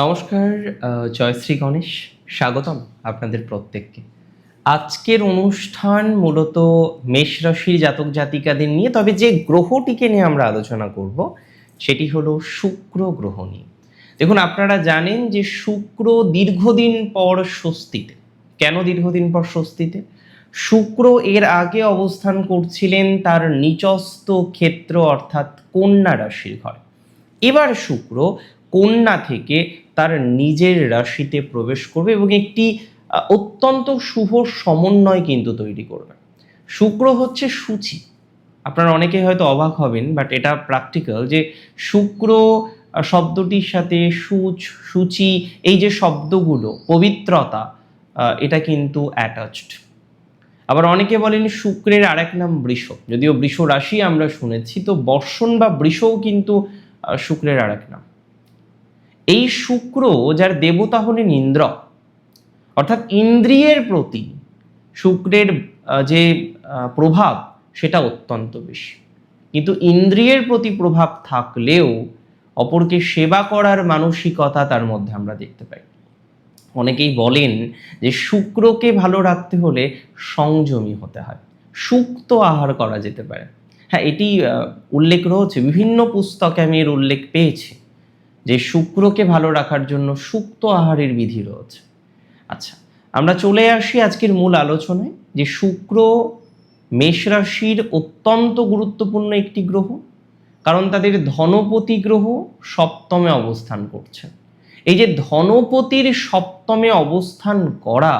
নমস্কার জয়শ্রী গণেশ, স্বাগতম আপনাদের প্রত্যেককে। আজকের অনুষ্ঠান মূলত মেষ রাশির জাতক জাতিকাদের নিয়ে, তবে যে গ্রহটিকে নিয়ে আমরা আলোচনা করব, সেটি হলো শুক্র গ্রহ নিয়ে। দেখুন, আপনারা জানেন যে শুক্র দীর্ঘদিন পর স্বস্তিতে। কেন দীর্ঘদিন পর স্বস্তিতে? শুক্র এর আগে অবস্থান করছিলেন তার নিচস্থ ক্ষেত্র, অর্থাৎ কন্যা রাশির ঘর। এবার শুক্র কন্যা থেকে তার নিজের রাশিতে প্রবেশ করবে এবং একটি অত্যন্ত শুভ সমন্বয় কিন্তু তৈরি করবে। শুক্র হচ্ছে সূচি। আপনারা অনেকে হয়তো অবাক হবেন বাট এটা প্র্যাকটিক্যাল যে শুক্র শব্দটির সাথে সূচ, সূচি, এই যে শব্দগুলো, পবিত্রতা এটা কিন্তু অ্যাটাচড আবার অনেকে বলেন শুক্রের আরেক নাম বৃষ। যদিও বৃষ রাশি আমরা শুনেছি, তো বর্ষণ বা বৃষও কিন্তু শুক্রের আরেক নাম। এই শুক্র যার দেবতা হলেন ইন্দ্র। অর্থাৎ ইন্দ্রিয়ের প্রতি শুক্রের যে প্রভাব, সেটা অত্যন্ত বেশি। কিন্তু ইন্দ্রিয়ের প্রতি প্রভাব থাকলেও অপরকে সেবা করার মানসিকতা তার মধ্যে আমরা দেখতে পাই। অনেকেই বলেন যে শুক্রকে ভালো রাখতে হলে সংযমী হতে হয়, সুক্ত আহার করা যেতে পারে। হ্যাঁ এটি উল্লেখ রয়েছে। বিভিন্ন পুস্তকে আমি এর উল্লেখ পেয়েছি। যে শুক্রকে ভালো রাখার জন্য সুক্ত আহারের বিধি রয়েছে। আচ্ছা আমরা চলে আসি আজকের মূল আলোচনায় যে শুক্র মেষ রাশির অত্যন্ত গুরুত্বপূর্ণ একটি গ্রহ, কারণ তাদের ধনপতি গ্রহ সপ্তমে অবস্থান করছে। এই যে ধনপতির সপ্তমে অবস্থান করা,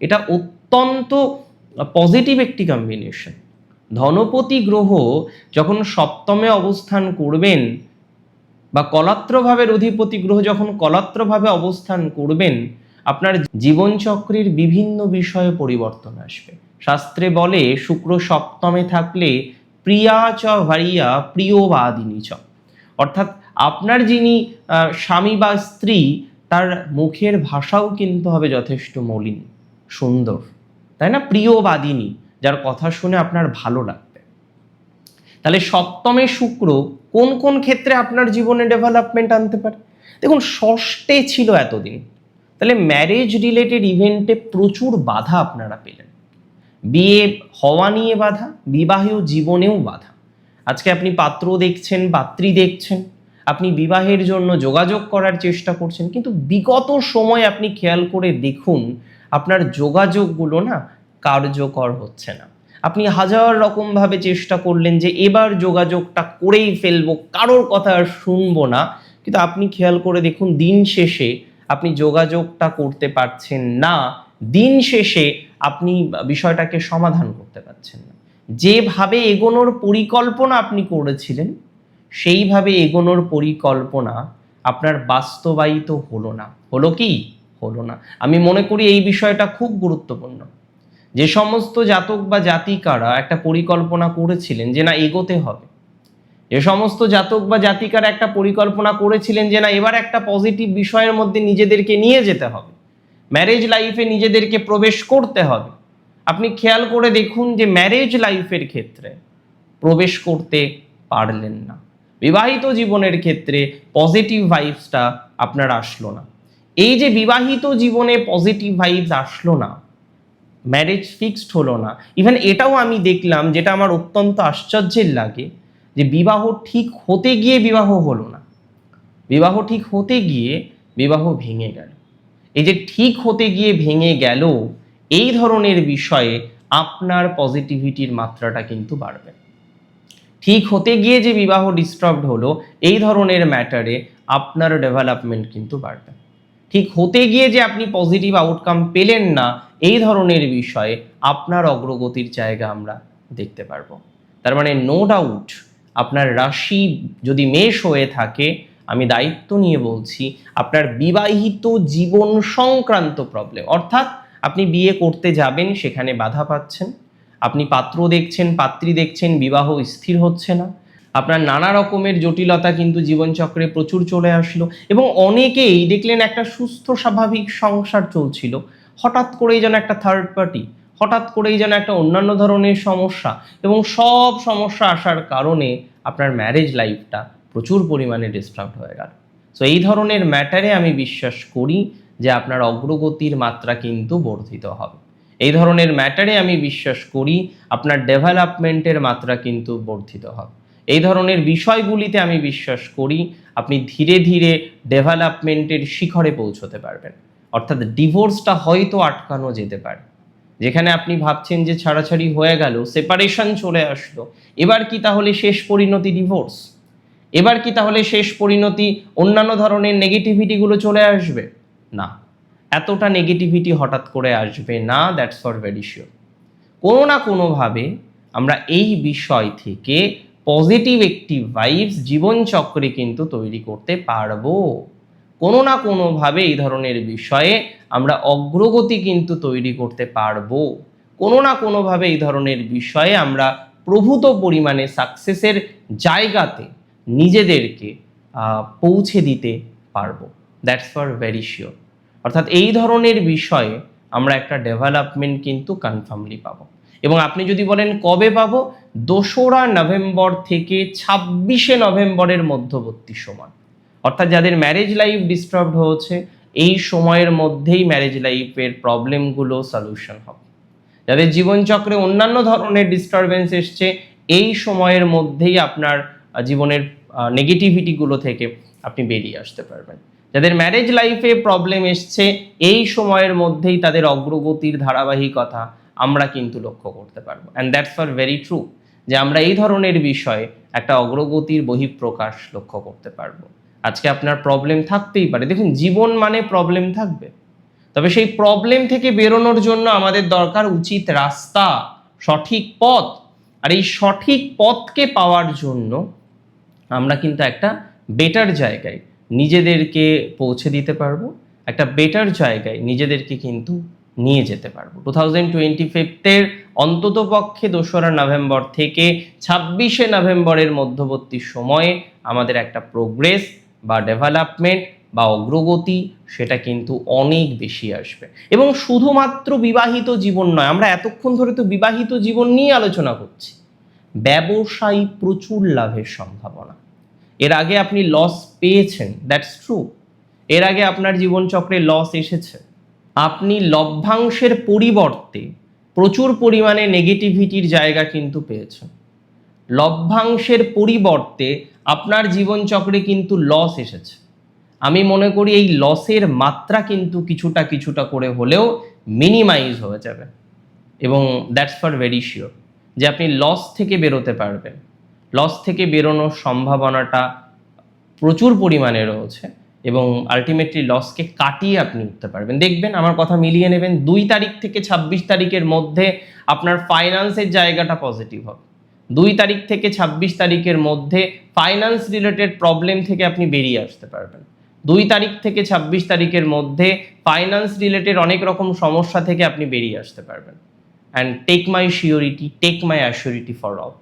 এটা অত্যন্ত পজিটিভ একটি কম্বিনেশন ধনপতি গ্রহ যখন সপ্তমে অবস্থান করবেন বা কলাত্রভাবের অধিপতি গ্রহ যখন কলাত্রভাবে অবস্থান করবেন, আপনার জীবনচক্রের বিভিন্ন বিষয়ে পরিবর্তন আসবে। শাস্ত্রে বলে, শুক্র সপ্তমে থাকলে প্রিয়া চ ভারিয়া প্রিয় প্রিয়বাদিনী চ। অর্থাৎ আপনার যিনি স্বামী বা স্ত্রী, তার মুখের ভাষাও কিন্তু হবে যথেষ্ট মলিন, সুন্দর। তাই না? প্রিয়বাদিনী যার কথা শুনে আপনার ভালো লাগবে। তাহলে সপ্তমে শুক্র কোন কোন ক্ষেত্রে আপনার জীবনে ডেভেলপমেন্ট আনতে পারে? দেখুন, ষষ্ঠে ছিল এতদিন। তাহলে ম্যারেজ রিলেটেড ইভেন্টে প্রচুর বাধা আপনারা পেলেন। বিয়ে হওয়া নিয়ে বাধা বিবাহেও জীবনেও বাধা। আজকে আপনি পাত্র দেখছেন, পাত্রী দেখছেন, আপনি বিবাহের জন্য যোগাযোগ করার চেষ্টা করছেন, কিন্তু বিগত সময় আপনি খেয়াল করে দেখুন, আপনার যোগাযোগগুলো না কার্যকর হচ্ছে না। আপনি হাজার রকমভাবে চেষ্টা করলেন যে এবার যোগাযোগটা করেই ফেলব, কারোর কথা আর শুনব না। কিন্তু আপনি খেয়াল করে দেখুন, দিন শেষে আপনি যোগাযোগটা করতে পারছেন না। দিন শেষে আপনি বিষয়টাকে সমাধান করতে পারছেন না। যেভাবে এগোনোর পরিকল্পনা আপনি করেছিলেন, সেইভাবে এগোনোর পরিকল্পনা আপনার বাস্তবায়িত হলো না। হলো কি? হলো না। আমি মনে করি এই বিষয়টা খুব গুরুত্বপূর্ণ। যে সমস্ত জাতক বা জাতিকারা একটা পরিকল্পনা করেছিলেন যে না, এগোতে হবে। যে সমস্ত জাতক বা জাতিকারা একটা পরিকল্পনা করেছিলেন যে না, এবার একটা পজিটিভ বিষয়ের মধ্যে নিজেদেরকে নিয়ে যেতে হবে। ম্যারেজ লাইফে নিজেদেরকে প্রবেশ করতে হবে। আপনি খেয়াল করে দেখুন যে ম্যারেজ লাইফের ক্ষেত্রে প্রবেশ করতে পারলেন না। বিবাহিত জীবনের ক্ষেত্রে পজিটিভ ভাইবসটা আপনার আসলো না। এই যে বিবাহিত জীবনে পজিটিভ ভাইবস আসলো না ম্যারেজ ফিক্সড হলো না। ইভেন এটাও আমি দেখলাম যেটা আমার অত্যন্ত আশ্চর্যের লাগে, যে বিবাহ ঠিক হতে গিয়ে বিবাহ হলো না। বিবাহ ঠিক হতে গিয়ে বিবাহ ভেঙে গেল। এই যে ঠিক হতে গিয়ে ভেঙে গেল, এই ধরনের বিষয়ে আপনার পজিটিভিটির মাত্রাটা কিন্তু বাড়বে। ঠিক হতে গিয়ে যে বিবাহ ডিস্টার্বড হলো, এই ধরনের ম্যাটারে আপনার ডেভেলপমেন্ট কিন্তু বাড়বে। ঠিক হতে গিয়ে যে আপনি পজিটিভ আউটকাম পেলেন না, এই ধরনের বিষয়ে আপনার অগ্রগতির জায়গা আমরা দেখতে পারব। তার মানে নো ডাউট আপনার রাশি যদি মেষ হয়ে থাকে, আমি দায়িত্ব নিয়ে বলছি, আপনার বিবাহিত জীবন সংক্রান্ত প্রবলেম অর্থাৎ আপনি বিয়ে করতে যাবেন, সেখানে বাধা পাচ্ছেন, আপনি পাত্র দেখছেন, পাত্রী দেখছেন, বিবাহ স্থির হচ্ছে না আপনার নানা রকমের জটিলতা কিন্তু জীবনচক্রে প্রচুর চলে আসলো এবং অনেকেই দেখলেন একটা সুস্থ স্বাভাবিক সংসার চলছিল। হঠাৎ করেই যেন একটা থার্ড পার্টি হঠাৎ করেই যেন একটা অন্যান্য ধরনের সমস্যা এবং সব সমস্যা আসার কারণে আপনার ম্যারেজ লাইফটা প্রচুর পরিমাণে ডিস্টার্ব হয়ে গেল। সো এই ধরনের ম্যাটারে আমি বিশ্বাস করি যে আপনার অগ্রগতির মাত্রা কিন্তু বর্ধিত হবে। এই ধরনের ম্যাটারে আমি বিশ্বাস করি আপনার ডেভেলপমেন্টের মাত্রা কিন্তু বর্ধিত হবে। এই ধরনের বিষয়গুলিতে আমি বিশ্বাস করি আপনি ধীরে ধীরে ডেভেলপমেন্টের শিখরে পৌঁছতে পারবেন। অর্থাৎ ডিভোর্সটা হয়তো আটকানো যেতে পারে। যেখানে আপনি ভাবছেন যে ছাড়াছাড়ি হয়ে গেল, সেপারেশন চলে আসলো, এবার কি তাহলে শেষ পরিণতি ডিভোর্স? এবার কি তাহলে শেষ পরিণতি অন্যান্য ধরনের নেগেটিভিটিগুলো চলে আসবে? না। এতটা নেগেটিভিটি হঠাৎ করে আসবে না, দ্যাটস ফর ভেরি শিওর। কোনো না কোনোভাবে আমরা এই বিষয় থেকে পজিটিভ একটি ভাইবস জীবনচক্রে কিন্তু তৈরি করতে পারব। কোনো না কোনোভাবে এই ধরনের বিষয়ে আমরা অগ্রগতি কিন্তু তৈরি করতে পারব। কোনো না কোনোভাবে এই ধরনের বিষয়ে আমরা প্রভূত পরিমাণে সাকসেসের জায়গাতে নিজেদেরকে পৌঁছে দিতে পারব। দ্যাটস ফর ভেরি শিওর অর্থাৎ এই ধরনের বিষয়ে আমরা একটা ডেভেলপমেন্ট কিন্তু কনফার্মলি পাবো। এবং আপনি যদি বলেন কবে পাবো? দোসরা নভেম্বর থেকে ছাব্বিশে নভেম্বরের মধ্যবর্তী সময়। অর্থাৎ যাদের ম্যারেজ লাইফ ডিস্টার্বড হয়েছে, এই সময়ের মধ্যেই ম্যারেজ লাইফের প্রবলেমগুলো সলিউশন হবে। যাদের জীবনচক্রে অন্যান্য ধরনের ডিস্টারবেন্স এসছে, এই সময়ের মধ্যেই আপনার জীবনের নেগেটিভিটিগুলো থেকে আপনি বেরিয়ে আসতে পারবেন। যাদের ম্যারেজ লাইফে প্রবলেম এসছে, এই সময়ের মধ্যেই তাদের অগ্রগতির ধারাবাহিকতা আমরা কিন্তু লক্ষ্য করতে পারব। And that's for very true যে আমরা এই ধরনের বিষয়ে একটা অগ্রগতির বহিঃপ্রকাশ লক্ষ্য করতে পারব। আজকে আপনার প্রবলেম থাকতেই পারে। দেখুন, জীবন মানে প্রবলেম থাকবে। তবে সেই প্রবলেম থেকে বেরোনোর জন্য আমাদের দরকার উচিত রাস্তা, সঠিক পথ। আর এই সঠিক পথকে পাওয়ার জন্য আমরা কিন্তু একটা বেটার জায়গায় নিজেদেরকে পৌঁছে দিতে পারব। একটা বেটার জায়গায় নিজেদেরকে কিন্তু নিয়ে যেতে পারব। টু থাউজেন্ড টোয়েন্টি ফিফথের অন্তত পক্ষে দোসরা নভেম্বর থেকে ছাব্বিশে নভেম্বরের মধ্যবর্তী সময়ে আমাদের একটা প্রোগ্রেস বা ডেভেলপমেন্ট বা অগ্রগতি সেটা কিন্তু অনেক বেশি আসবে। এবং শুধুমাত্র বিবাহিত জীবন নয়, আমরা এতক্ষণ ধরে তো বিবাহিত জীবন নিয়ে আলোচনা করছি। ব্যবসায়ী প্রচুর লাভের সম্ভাবনা। এর আগে আপনি লস পেয়েছেন দ্যাটস ট্রু এর আগে আপনার জীবনচক্রে লস এসেছে। আপনি লভ্যাংশের পরিবর্তে প্রচুর পরিমাণে নেগেটিভিটির জায়গা কিন্তু পেয়েছেন। লভ্যাংশের পরিবর্তে আপনার জীবনচক্রে কিন্তু লস এসেছে। আমি মনে করি এই লসের মাত্রা কিন্তু কিছুটা কিছুটা করে হলেও মিনিমাইজ হয়ে যাবে। এবং দ্যাটস ফর ভেরি শিওর যে আপনি লস থেকে বেরোতে পারবেন। লস থেকে বেরোনোর সম্ভাবনাটা প্রচুর পরিমাণে রয়েছে। এবং আলটিমেটলি লসকে কাটিয়ে আপনি উঠতে পারবেন। দেখবেন আমার কথা মিলিয়ে নেবেন, দুই তারিখ থেকে ছাব্বিশ তারিখের মধ্যে আপনার ফাইন্যান্সের জায়গাটা পজিটিভ হবে। দুই তারিখ থেকে ছাব্বিশ তারিখের মধ্যে ফাইন্যান্স রিলেটেড প্রবলেম থেকে আপনি বেরিয়ে আসতে পারবেন। দুই তারিখ থেকে ছাব্বিশ তারিখের মধ্যে ফাইন্যান্স রিলেটেড অনেক রকম সমস্যা থেকে আপনি বেরিয়ে আসতে পারবেন। And take my surety take my assurity for all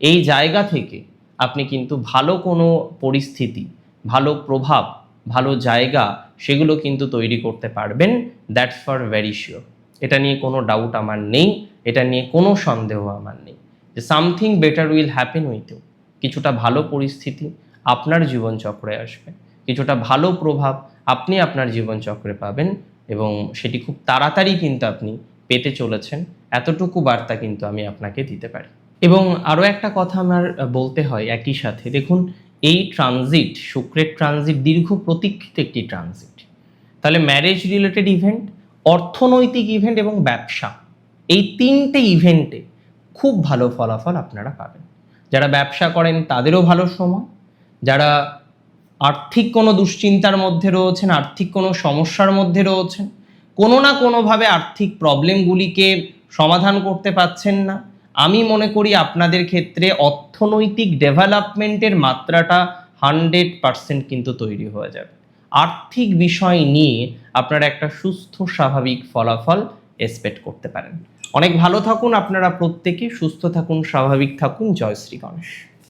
এই জায়গা থেকে আপনি কিন্তু ভালো কোনো পরিস্থিতি, ভালো প্রভাব ভালো জায়গা, সেগুলো কিন্তু তৈরি করতে পারবেন দ্যাটস ফর ভেরি শিওর এটা নিয়ে কোনো ডাউট আমার নেই, এটা নিয়ে কোনো সন্দেহ আমার নেই। যে something better will happen with you কিছুটা ভালো পরিস্থিতি আপনার জীবনচক্রে আসবে। কিছুটা ভালো প্রভাব আপনি আপনার জীবনচক্রে পাবেন এবং সেটি খুব তাড়াতাড়ি কিন্তু আপনি পেতে চলেছেন। এতটুকু বার্তা কিন্তু আমি আপনাকে দিতে পারি। এবং আরও একটা কথা আমার বলতে হয় একই সাথে। দেখুন এই ট্রানজিট শুক্রের ট্রানজিট দীর্ঘ প্রতীক্ষিত একটি ট্রানজিট তাহলে ম্যারেজ রিলেটেড ইভেন্ট অর্থনৈতিক ইভেন্ট এবং ব্যবসা, এই তিনটে ইভেন্টে খুব ভালো ফলাফল আপনারা পাবেন। যারা ব্যবসা করেন, তাদেরও ভালো সময়। যারা আর্থিক কোনো দুশ্চিন্তার মধ্যে রয়েছেন, আর্থিক কোনো সমস্যার মধ্যে রয়েছেন, কোনো না কোনোভাবে আর্থিক প্রবলেমগুলিকে সমাধান করতে পারছেন না। আমি মনে করি আপনাদের ক্ষেত্রে অর্থনৈতিক ডেভেলপমেন্টের মাত্রাটা হান্ড্রেড পারসেন্ট কিন্তু তৈরি হয়ে যাবে। আর্থিক বিষয় নিয়ে আপনারা একটা সুস্থ, স্বাভাবিক ফলাফল এক্সপেক্ট করতে পারেন। অনেক ভালো থাকুন আপনারা প্রত্যেকে, সুস্থ থাকুন, স্বাভাবিক থাকুন। জয় শ্রী গণেশ।